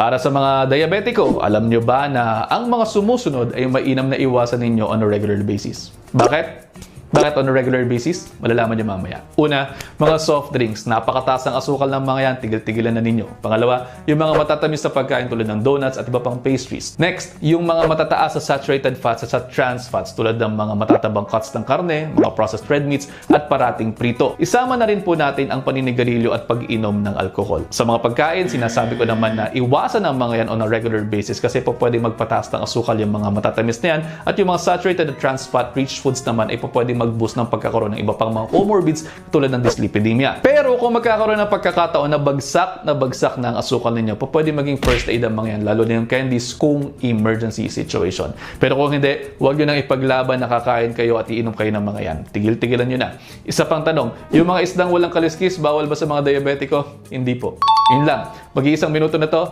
Para sa mga diabetiko, alam nyo ba na ang mga sumusunod ay mainam na iwasan ninyo on a regular basis? Bakit? Bakit on a regular basis? Malalaman nyo mamaya. Una, mga soft drinks. Napakataas ang asukal ng mga yan. Tigil-tigilan na ninyo. Pangalawa, yung mga matatamis na pagkain tulad ng donuts at iba pang pastries. Next, yung mga matataas sa saturated fats at sa trans fats tulad ng mga matatabang cuts ng karne, mga processed red meats at parating prito. Isama na rin po natin ang paninigarilyo at pag-inom ng alcohol. Sa mga pagkain, sinasabi ko naman na iwasan ang mga yan on a regular basis kasi po pwede magpataas ng asukal yung mga matatamis na yan at yung mga saturated at trans fat rich foods naman ay po pwede mag-boost ng pagkakaroon ng iba pang mga comorbids tulad ng dyslipidemia. Pero kung magkakaroon ng pagkakataon na bagsak na bagsak na ang asukal ninyo, po pwede maging first aid ang mga yan, lalo na yung candies kung emergency situation. Pero kung hindi, huwag nyo nang ipaglaban na kakain kayo at iinom kayo ng mga yan. Tigil-tigilan nyo na. Isa pang tanong, yung mga isdang walang kaliskis, bawal ba sa mga diabetiko? Hindi po. Yun lang. Mag-iisang minuto na to,